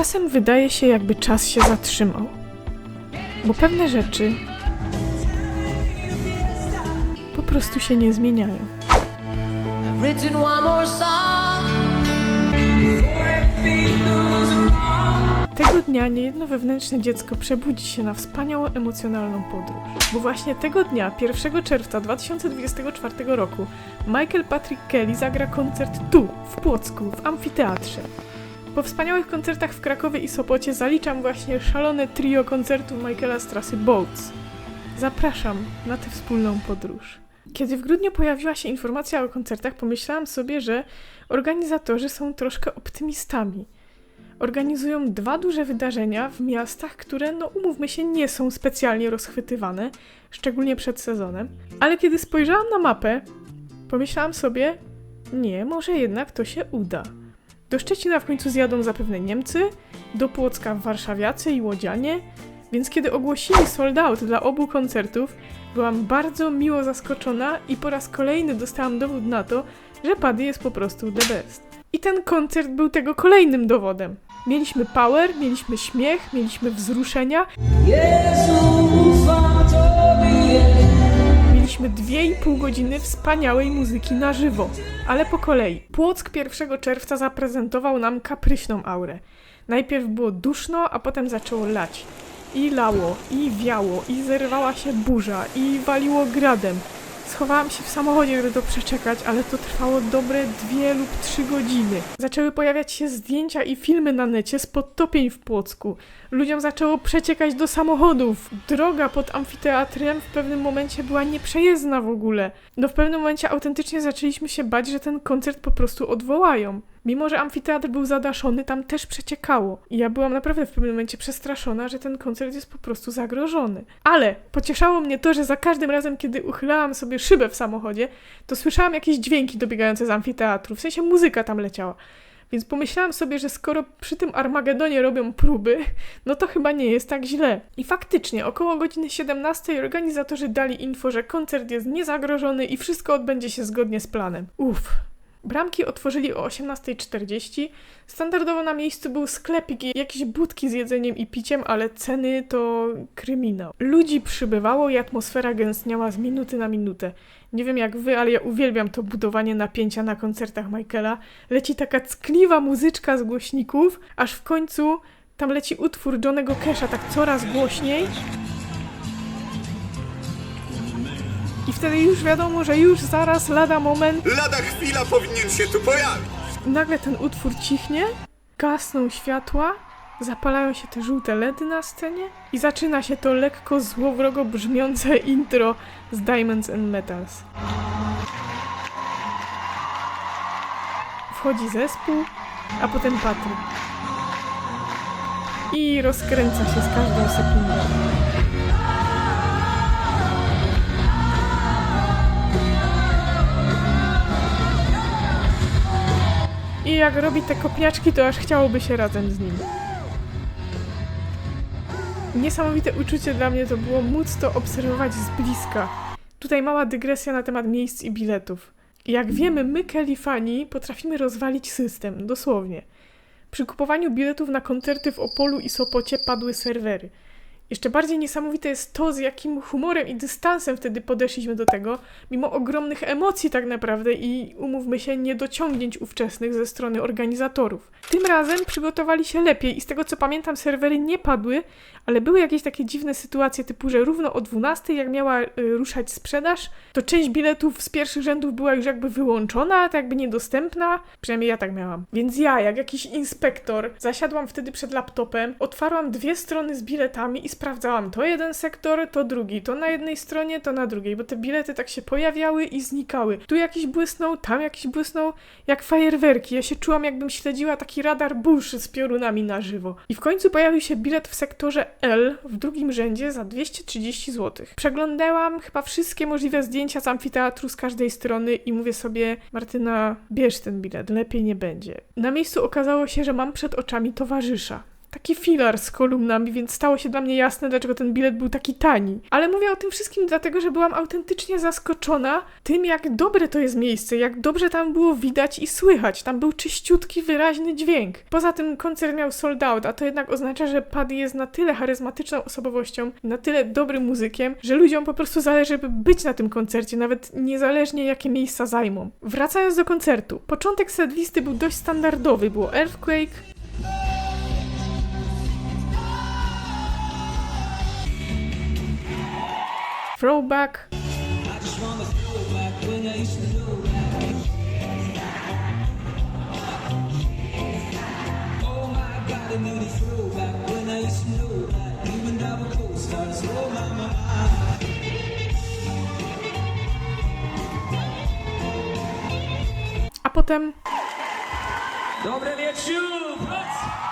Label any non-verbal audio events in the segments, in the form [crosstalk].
Czasem wydaje się, jakby czas się zatrzymał. Bo pewne rzeczy po prostu się nie zmieniają. Tego dnia niejedno wewnętrzne dziecko przebudzi się na wspaniałą emocjonalną podróż. Bo właśnie tego dnia, 1 czerwca 2024 roku, Michael Patrick Kelly zagra koncert tu, w Płocku, w amfiteatrze. Po wspaniałych koncertach w Krakowie i Sopocie zaliczam właśnie szalone trio koncertów Michaela z trasy Boats. Zapraszam na tę wspólną podróż. Kiedy w grudniu pojawiła się informacja o koncertach, pomyślałam sobie, że organizatorzy są troszkę optymistami organizują dwa duże wydarzenia w miastach, które, no umówmy się, nie są specjalnie rozchwytywane, szczególnie przed sezonem. Ale kiedy spojrzałam na mapę, pomyślałam sobie, nie, może jednak to się uda. Do Szczecina w końcu zjadą zapewne Niemcy, do Płocka warszawiacy i łodzianie, więc kiedy ogłosili sold out dla obu koncertów, byłam bardzo miło zaskoczona i po raz kolejny dostałam dowód na to, że Paddy jest po prostu the best. I ten koncert był tego kolejnym dowodem. Mieliśmy power, mieliśmy śmiech, mieliśmy wzruszenia. Mieliśmy dwie i pół godziny wspaniałej muzyki na żywo, ale po kolei. Płock 1 czerwca zaprezentował nam kapryśną aurę. Najpierw było duszno, a potem zaczęło lać. I lało, i wiało, i zerwała się burza, i waliło gradem. Schowałam się w samochodzie, żeby to przeczekać, ale to trwało dobre dwie lub trzy godziny. Zaczęły pojawiać się zdjęcia i filmy na necie z podtopień w Płocku. Ludziom zaczęło przeciekać do samochodów. Droga pod amfiteatrem w pewnym momencie była nieprzejezdna w ogóle. No w pewnym momencie autentycznie zaczęliśmy się bać, że ten koncert po prostu odwołają. Mimo, że amfiteatr był zadaszony, tam też przeciekało. I ja byłam naprawdę w pewnym momencie przestraszona, że ten koncert jest po prostu zagrożony. Ale pocieszało mnie to, że za każdym razem, kiedy uchylałam sobie szybę w samochodzie, to słyszałam jakieś dźwięki dobiegające z amfiteatru. W sensie muzyka tam leciała. Więc pomyślałam sobie, że skoro przy tym Armagedonie robią próby, [laughs] no to chyba nie jest tak źle. I faktycznie, około godziny 17 organizatorzy dali info, że koncert jest niezagrożony i wszystko odbędzie się zgodnie z planem. Uff. Bramki otworzyli o 18.40. Standardowo na miejscu był sklepik i jakieś budki z jedzeniem i piciem, ale ceny to kryminał. Ludzi przybywało i atmosfera gęstniała z minuty na minutę. Nie wiem jak wy, ale ja uwielbiam to budowanie napięcia na koncertach Michaela. Leci taka ckliwa muzyczka z głośników, aż w końcu tam leci utwór Johnego Casha tak coraz głośniej. I wtedy już wiadomo, że już zaraz, lada moment, Lada chwila powinien się tu pojawić. nagle ten utwór cichnie, gasną światła, zapalają się te żółte ledy na scenie i zaczyna się to lekko złowrogo brzmiące intro z Diamonds and Metals. Wchodzi zespół, a potem Patryk. I rozkręca się z każdą sekundą. I jak robi te kopniaczki, to aż chciałoby się razem z nim. Niesamowite uczucie dla mnie to było móc to obserwować z bliska. Tutaj mała dygresja na temat miejsc i biletów. Jak wiemy, my, Kelly fani, potrafimy rozwalić system, dosłownie. Przy kupowaniu biletów na koncerty w Opolu i Sopocie padły serwery. Jeszcze bardziej niesamowite jest to, z jakim humorem i dystansem wtedy podeszliśmy do tego, mimo ogromnych emocji tak naprawdę i umówmy się, niedociągnięć ówczesnych ze strony organizatorów. Tym razem przygotowali się lepiej i z tego co pamiętam serwery nie padły, ale były jakieś takie dziwne sytuacje typu, że równo o 12 jak miała y, ruszać sprzedaż, to część biletów z pierwszych rzędów była już jakby wyłączona, tak jakby niedostępna. Przynajmniej ja tak miałam. Więc ja, jak jakiś inspektor, zasiadłam wtedy przed laptopem, otwarłam dwie strony z biletami i sprawdzałam to jeden sektor, to drugi, to na jednej stronie, to na drugiej, bo te bilety tak się pojawiały i znikały. Tu jakiś błysnął, tam jakiś błysnął, jak fajerwerki. Ja się czułam, jakbym śledziła taki radar Bush z piorunami na żywo. I w końcu pojawił się bilet w sektorze L w drugim rzędzie za 230 zł. Przeglądałam chyba wszystkie możliwe zdjęcia z amfiteatru z każdej strony i mówię sobie, Martyna, bierz ten bilet, lepiej nie będzie. Na miejscu okazało się, że mam przed oczami towarzysza. Taki filar z kolumnami, więc stało się dla mnie jasne, dlaczego ten bilet był taki tani. Ale mówię o tym wszystkim dlatego, że byłam autentycznie zaskoczona tym, jak dobre to jest miejsce, jak dobrze tam było widać i słychać. Tam był czyściutki, wyraźny dźwięk. Poza tym koncert miał sold out, a to jednak oznacza, że Paddy jest na tyle charyzmatyczną osobowością, na tyle dobrym muzykiem, że ludziom po prostu zależy, by być na tym koncercie, nawet niezależnie jakie miejsca zajmą. Wracając do koncertu. Początek setlisty był dość standardowy. Było Earthquake, Throwback, a potem Dobry wieczór!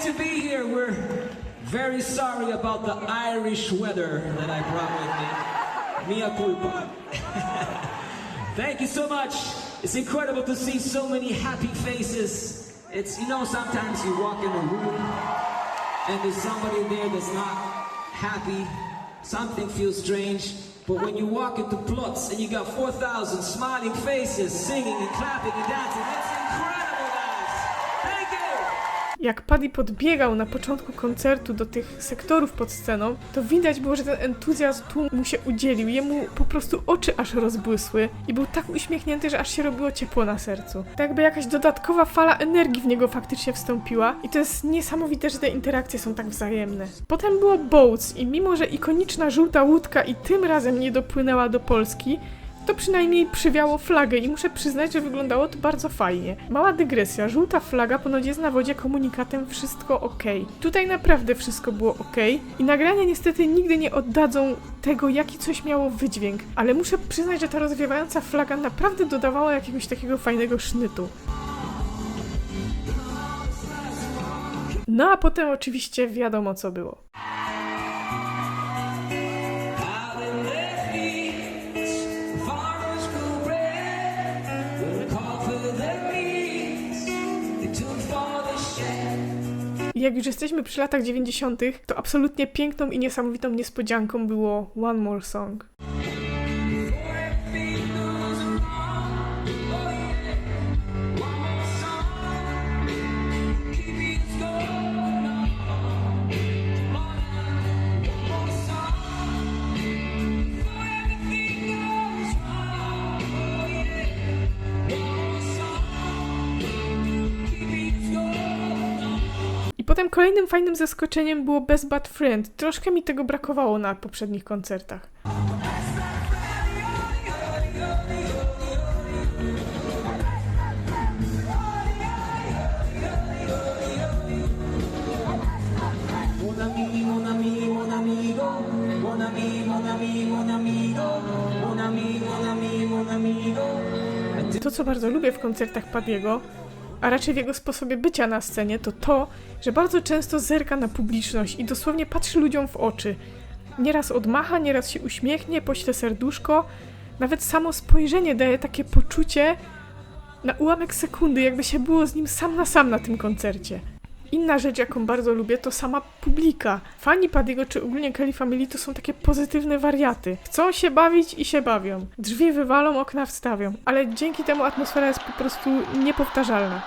To be here. We're very sorry about the Irish weather that I brought with me. Mia culpa. [laughs] Thank you so much. It's incredible to see so many happy faces. It's, you know, sometimes you walk in a room and there's somebody there that's not happy. Something feels strange. But when you walk into Plots and you got 4,000 smiling faces, singing and clapping and dancing, it's incredible. Jak Paddy podbiegał na początku koncertu do tych sektorów pod sceną, to widać było, że ten entuzjazm tu mu się udzielił. Jemu po prostu oczy aż rozbłysły i był tak uśmiechnięty, że aż się robiło ciepło na sercu. Tak jakby jakaś dodatkowa fala energii w niego faktycznie wstąpiła i to jest niesamowite, że te interakcje są tak wzajemne. Potem było Boats i mimo, że ikoniczna żółta łódka i tym razem nie dopłynęła do Polski, to przynajmniej przywiało flagę i muszę przyznać, że wyglądało to bardzo fajnie. Mała dygresja, żółta flaga ponoć jest na wodzie komunikatem wszystko ok. Tutaj naprawdę wszystko było ok i nagrania niestety nigdy nie oddadzą tego, jaki coś miało wydźwięk, ale muszę przyznać, że ta rozwiewająca flaga naprawdę dodawała jakiegoś takiego fajnego sznytu. No a potem oczywiście wiadomo co było. Jak już jesteśmy przy latach 90., to absolutnie piękną i niesamowitą niespodzianką było One More Song. Potem kolejnym fajnym zaskoczeniem było Best Bad Friend. Troszkę mi tego brakowało na poprzednich koncertach. To, co bardzo lubię w koncertach Padiego, a raczej w jego sposobie bycia na scenie, to to, że bardzo często zerka na publiczność i dosłownie patrzy ludziom w oczy. Nieraz odmacha, nieraz się uśmiechnie, pośle serduszko. Nawet samo spojrzenie daje takie poczucie na ułamek sekundy, jakby się było z nim sam na sam na tym koncercie. Inna rzecz, jaką bardzo lubię, to sama publika. Fani Padiego czy ogólnie Kelly Family to są takie pozytywne wariaty. Chcą się bawić i się bawią. Drzwi wywalą, okna wstawią. Ale dzięki temu atmosfera jest po prostu niepowtarzalna.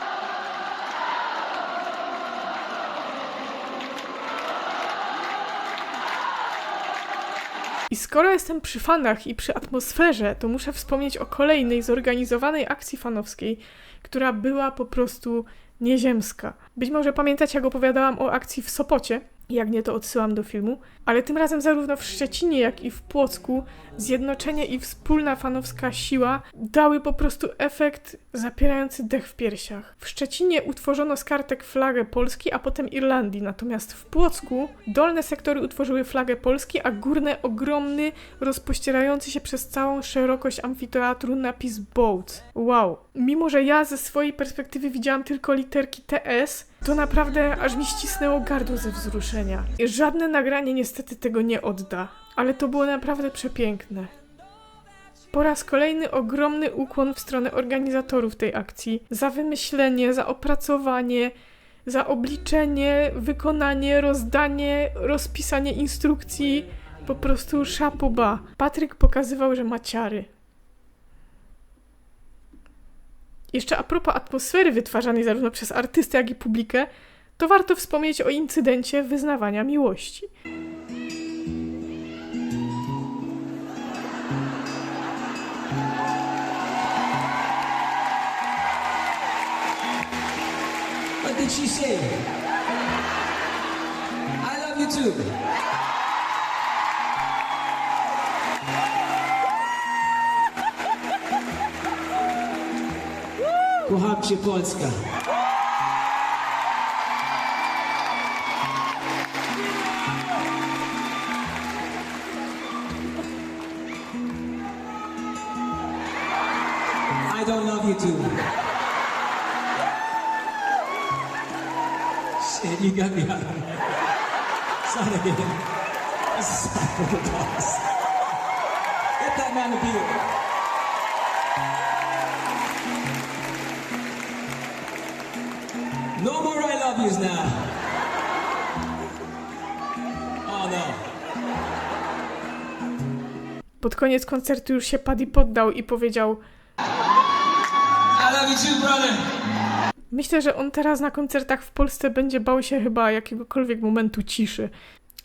I skoro jestem przy fanach i przy atmosferze, to muszę wspomnieć o kolejnej zorganizowanej akcji fanowskiej, która była po prostu nieziemska. Być może pamiętacie, jak opowiadałam o akcji w Sopocie, jak nie to odsyłam do filmu, ale tym razem zarówno w Szczecinie, jak i w Płocku zjednoczenie i wspólna fanowska siła dały po prostu efekt zapierający dech w piersiach. W Szczecinie utworzono z kartek flagę Polski, a potem Irlandii, natomiast w Płocku dolne sektory utworzyły flagę Polski, a górne ogromny, rozpościerający się przez całą szerokość amfiteatru napis Boats. Wow. Mimo, że ja ze swojej perspektywy widziałam tylko literki TS, to naprawdę aż mi ścisnęło gardło ze wzruszenia. Żadne nagranie niestety tego nie odda, ale to było naprawdę przepiękne. Po raz kolejny ogromny ukłon w stronę organizatorów tej akcji. Za wymyślenie, za opracowanie, za obliczenie, wykonanie, rozdanie, rozpisanie instrukcji. Po prostu szapoba. Patryk pokazywał, że ma ciary. Jeszcze a propos atmosfery wytwarzanej zarówno przez artystę, jak i publikę, to warto wspomnieć o incydencie wyznawania miłości. Kocham Polska. I don't love you too. Shit, you got me out of boss. Get that man a beer. No more I love yous now. Oh no. Pod koniec koncertu już się Paddy poddał i powiedział: I love you too, brother. Myślę, że on teraz na koncertach w Polsce będzie bał się chyba jakiegokolwiek momentu ciszy.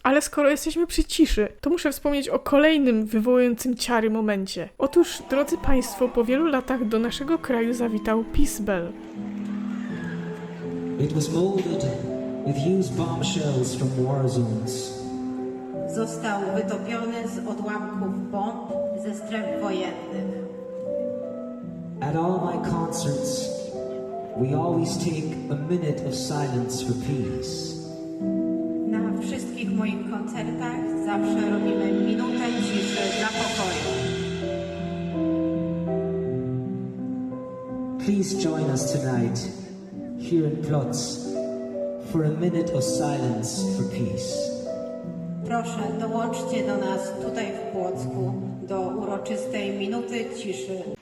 Ale skoro jesteśmy przy ciszy, to muszę wspomnieć o kolejnym wywołującym ciary momencie. Otóż, drodzy Państwo, po wielu latach do naszego kraju zawitał Peace Bell. It was molded with used bombshells from war zones. Został wytopiony z odłamków bomb ze stref wojennych. At all my concerts, we always take a minute of silence for peace. Na wszystkich moich koncertach zawsze robimy minutę ciszy dla pokoju. Please join us tonight, here in Plotz, for a minute of silence for peace. Proszę, dołączcie do nas tutaj w Płocku do uroczystej minuty ciszy.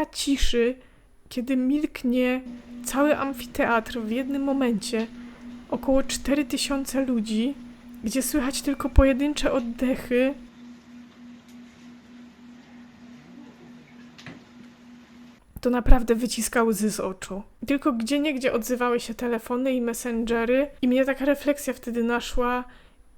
Minuta ciszy, kiedy milknie cały amfiteatr w jednym momencie, około 4000 ludzi, gdzie słychać tylko pojedyncze oddechy. To naprawdę wyciska łzy z oczu. Tylko gdzie niegdzie odzywały się telefony i messengery, i mnie taka refleksja wtedy naszła,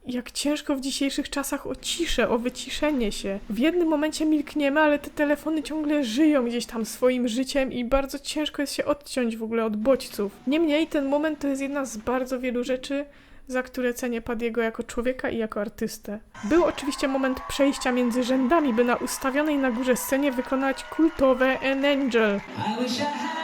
jak ciężko w dzisiejszych czasach o ciszę, o wyciszenie się. W jednym momencie milkniemy, ale te telefony ciągle żyją gdzieś tam swoim życiem i bardzo ciężko jest się odciąć w ogóle od bodźców. Niemniej ten moment to jest jedna z bardzo wielu rzeczy, za które cenię Padiego jako człowieka i jako artystę. Był oczywiście moment przejścia między rzędami, by na ustawionej na górze scenie wykonać kultowe An Angel. I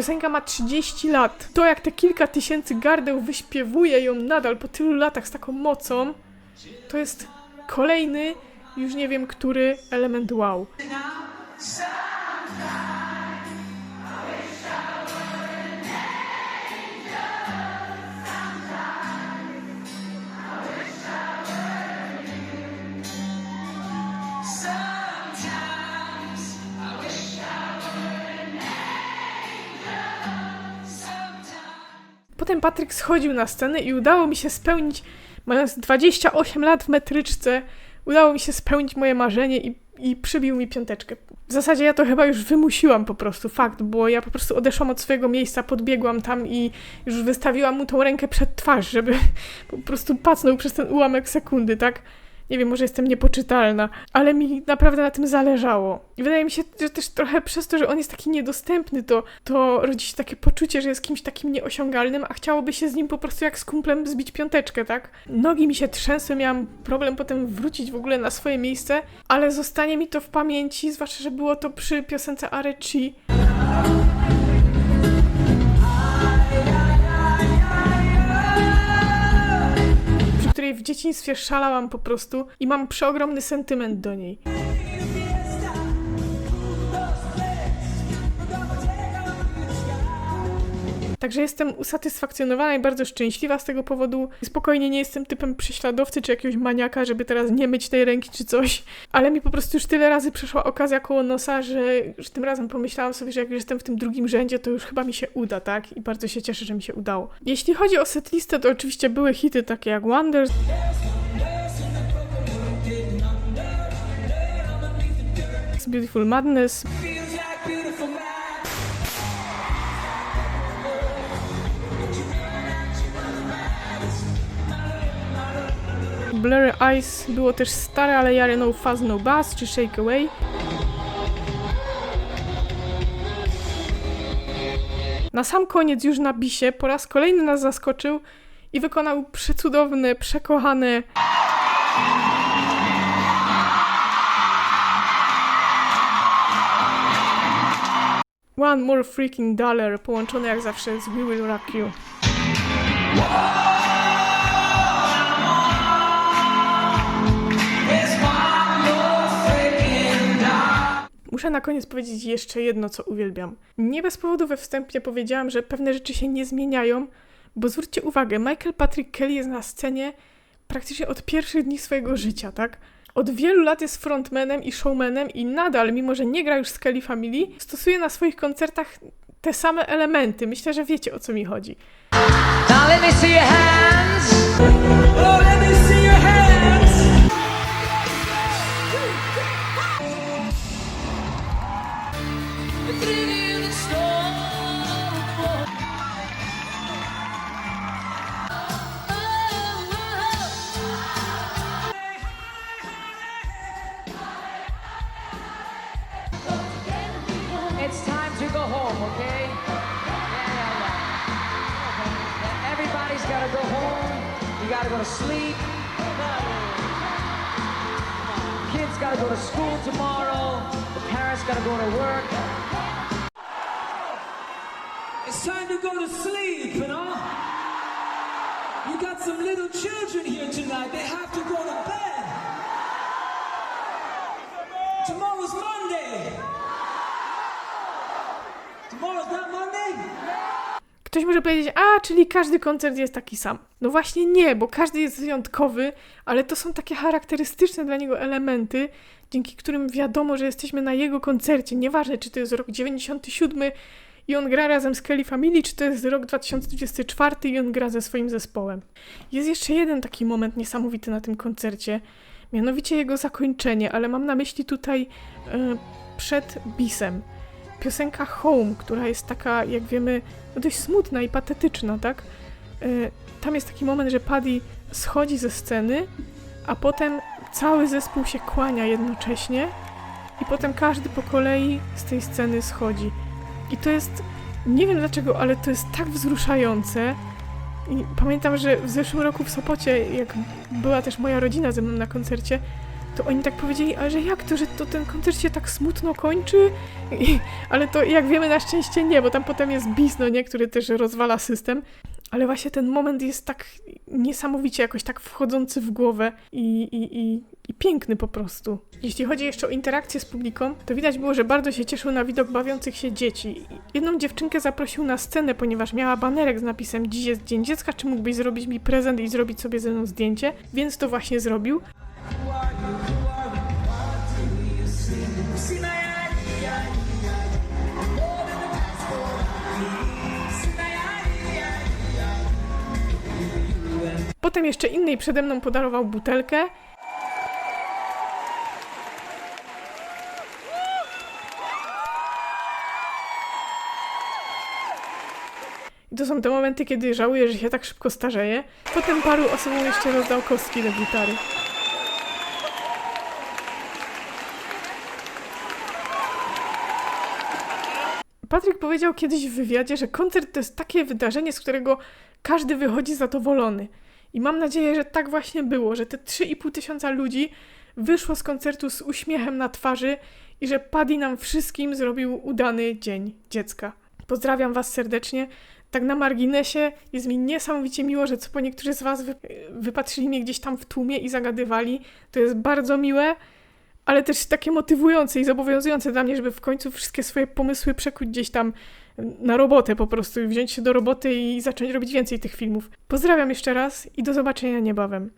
Piosenka ma 30 lat. To jak te kilka tysięcy gardeł wyśpiewuje ją nadal po tylu latach z taką mocą, to jest kolejny, już nie wiem który, element wow. Potem Patryk schodził na scenę i udało mi się spełnić, mając 28 lat w metryczce, udało mi się spełnić moje marzenie i, i przybił mi piąteczkę. W zasadzie ja to chyba już wymusiłam po prostu, fakt, bo ja po prostu odeszłam od swojego miejsca, podbiegłam tam i już wystawiłam mu tą rękę przed twarz, żeby [laughs] po prostu pacnął przez ten ułamek sekundy, tak? Nie wiem, może jestem niepoczytalna, ale mi naprawdę na tym zależało. I wydaje mi się, że też trochę przez to, że on jest taki niedostępny, to, to rodzi się takie poczucie, że jest kimś takim nieosiągalnym, a chciałoby się z nim po prostu jak z kumplem zbić piąteczkę, tak? Nogi mi się trzęsły, miałam problem potem wrócić w ogóle na swoje miejsce, ale zostanie mi to w pamięci, zwłaszcza, że było to przy piosence Arechi. W dzieciństwie szalałam po prostu i mam przeogromny sentyment do niej. Także jestem usatysfakcjonowana i bardzo szczęśliwa z tego powodu. Spokojnie nie jestem typem prześladowcy czy jakiegoś maniaka, żeby teraz nie myć tej ręki czy coś, ale mi po prostu już tyle razy przeszła okazja koło nosa, że już tym razem pomyślałam sobie, że jak już jestem w tym drugim rzędzie, to już chyba mi się uda, tak? I bardzo się cieszę, że mi się udało. Jeśli chodzi o setlistę, to oczywiście były hity takie jak Wonders, Beautiful Madness, Blurry Eyes było też stare, ale jare No Fuzz No Buzz czy Shake Away. Na sam koniec już na bisie po raz kolejny nas zaskoczył i wykonał przecudowne, przekochane One More Freaking Dollar połączone jak zawsze z We Will Rock You. Muszę na koniec powiedzieć jeszcze jedno, co uwielbiam. Nie bez powodu we wstępie powiedziałam, że pewne rzeczy się nie zmieniają, bo zwróćcie uwagę, Michael Patrick Kelly jest na scenie praktycznie od pierwszych dni swojego życia, tak? Od wielu lat jest frontmanem i showmanem i nadal, mimo że nie gra już z Kelly Family, stosuje na swoich koncertach te same elementy. Myślę, że wiecie o co mi chodzi. Now let me see your hands. Gotta go home. You gotta go to sleep. Kids gotta go to school tomorrow. The parents gotta go to work. It's time to go to sleep, you know? You got some little children here tonight. They have to go to bed. Tomorrow's Monday. Tomorrow's not Monday? Ktoś może powiedzieć, a, czyli każdy koncert jest taki sam. No właśnie nie, bo każdy jest wyjątkowy, ale to są takie charakterystyczne dla niego elementy, dzięki którym wiadomo, że jesteśmy na jego koncercie. Nieważne, czy to jest rok 97 i on gra razem z Kelly Family, czy to jest rok 2024 i on gra ze swoim zespołem. Jest jeszcze jeden taki moment niesamowity na tym koncercie, mianowicie jego zakończenie, ale mam na myśli tutaj e, przed bisem piosenka Home, która jest taka, jak wiemy, no dość smutna i patetyczna, tak? Y, Tam jest taki moment, że Paddy schodzi ze sceny, a potem cały zespół się kłania jednocześnie i potem każdy po kolei z tej sceny schodzi. I to jest, nie wiem dlaczego, ale to jest tak wzruszające. I pamiętam, że w zeszłym roku w Sopocie, jak była też moja rodzina ze mną na koncercie, to oni tak powiedzieli, a że jak to, że to ten koncert się tak smutno kończy? I, ale to jak wiemy na szczęście nie, bo tam potem jest bis, no który też rozwala system. Ale właśnie ten moment jest tak niesamowicie jakoś tak wchodzący w głowę i, i, i, i piękny po prostu. Jeśli chodzi jeszcze o interakcję z publiką, to widać było, że bardzo się cieszył na widok bawiących się dzieci. Jedną dziewczynkę zaprosił na scenę, ponieważ miała banerek z napisem Dziś jest Dzień Dziecka, czy mógłbyś zrobić mi prezent i zrobić sobie ze mną zdjęcie? Więc to właśnie zrobił. Potem jeszcze innej przede mną podarował butelkę. I to są te momenty, kiedy żałuję, że się tak szybko starzeję. Potem paru osobom jeszcze rozdał kostki do gitary. Patryk powiedział kiedyś w wywiadzie, że koncert to jest takie wydarzenie, z którego każdy wychodzi zadowolony. I mam nadzieję, że tak właśnie było, że te 3,5 tysiąca ludzi wyszło z koncertu z uśmiechem na twarzy i że Paddy nam wszystkim zrobił udany dzień dziecka. Pozdrawiam Was serdecznie. Tak na marginesie jest mi niesamowicie miło, że co po niektórzy z Was wy, wypatrzyli mnie gdzieś tam w tłumie i zagadywali. To jest bardzo miłe, ale też takie motywujące i zobowiązujące dla mnie, żeby w końcu wszystkie swoje pomysły przekuć gdzieś tam na robotę po prostu, wziąć się do roboty i zacząć robić więcej tych filmów. Pozdrawiam jeszcze raz i do zobaczenia niebawem.